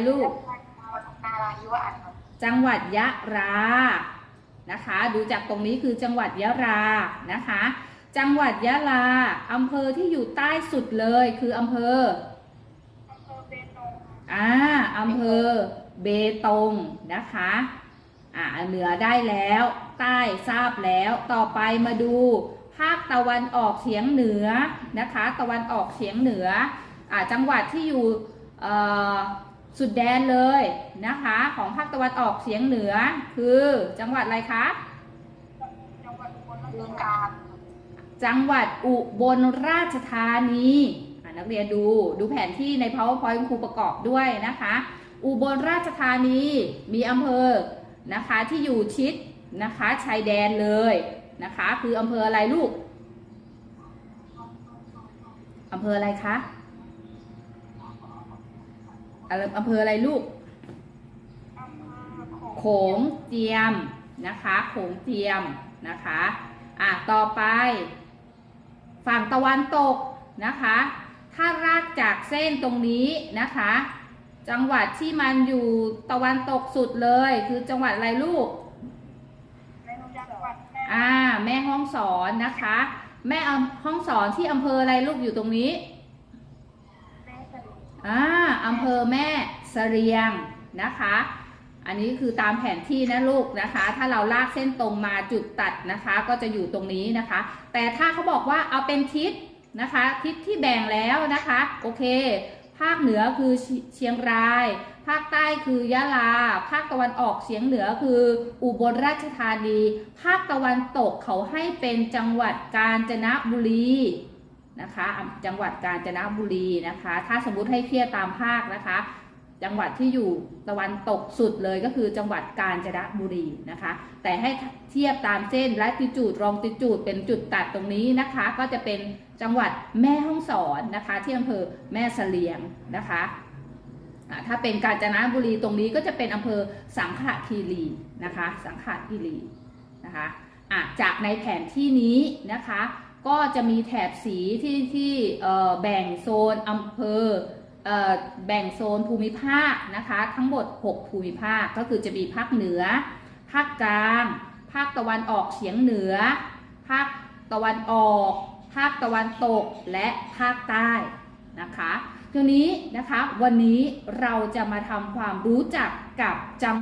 อะไรลูก นาราธิวาสครับจังหวัดยะลานะคะ ดูจากตรงนี้คือจังหวัดยะลานะคะ จังหวัดยะลาอำเภอที่อยู่ใต้สุดเลยคืออำเภอ อำเภอเบตงครับอ่าอำเภอเบตงนะคะ อ่าเหนือได้แล้ว ใต้ทราบแล้ว ต่อไปมาดู ภาคตะวันออกเฉียงเหนือนะคะ ตะวันออกเฉียงเหนือ อ่าจังหวัดที่อยู่เอ่อ สุดแดนเลยนะคะ ของภาคตะวันออกเฉียงเหนือ คือจังหวัดอะไรคะ จังหวัดอุบลราชธานีครับจังหวัดอุบลราชธานีอะนักเรียนดูดูแผนที่ใน powerpoint คุณครูประกอบด้วยนะคะ อุบลราชธานีมีอำเภอนะคะที่อยู่ชิดนะคะชายแดนเลยนะคะ คืออำเภออะไรลูกอำเภออะไรคะ อะไรอำเภออะไรลูกอำเภอโขงเจียมนะคะโขงเจียมนะคะอะต่อไป ฝั่งตะวันตกนะคะ ถ้ารากจากเส้นตรงนี้นะคะ จังหวัดที่มันอยู่ตะวันตกสุดเลย คือจังหวัดอะไรลูกในจังหวัดแม่อ่าแม่ห้องสอนนะคะ แม่อำห้องสอนที่อำเภออะไรลูกอยู่ตรงนี้แม่สลิด อ่าอำเภอแม่เสรียงนะคะ อันนี้คือตามแผนที่นะลูกนะคะ ถ้าเราลากเส้นตรงมาจุดตัดนะคะ ก็จะอยู่ตรงนี้นะคะ แต่ถ้าเขาบอกว่าเอาเป็นทิศนะคะ ทิศที่แบ่งแล้วนะคะ โอเค ภาคเหนือคือเชียงราย ภาคใต้คือยะลา ภาคตะวันออกเฉียงเหนือคืออุบลราชธานี ภาคตะวันตกเขาให้เป็นจังหวัดกาญจนบุรี นะคะ จังหวัดกาญจนบุรีนะคะ ถ้าสมมุติให้เทียบตามภาคนะคะ จังหวัดที่อยู่ตะวันตกสุดเลยก็คือจังหวัดกาญจนบุรีนะคะ แต่ให้เทียบตามเส้นและติจูดรองติจูดเป็นจุดตัดตรงนี้นะคะ ก็จะเป็นจังหวัดแม่ฮ่องสอนนะคะที่อำเภอแม่เสลียงนะคะถ้าเป็นกาญจนบุรีตรงนี้ก็จะเป็นอำเภอสังขละคีรีนะคะ สังขละคีรีนะคะะจากในแผนที่นี้นะคะ ก็จะมีแถบสีที่ที่แบ่งโซนอำเภออแบ่งโซนภูมิภาคนะคะ ทั้งหมด 6 ภูมิภาคก็คือจะมีภาคเหนือ ภาคกลาง ภาคตะวันออกเฉียงเหนือ ภาคตะวันออก ภาคตะวันตกและภาคใต้นะคะทีนี้นะคะวันนี้เราจะมาทำความรู้จักกับจัง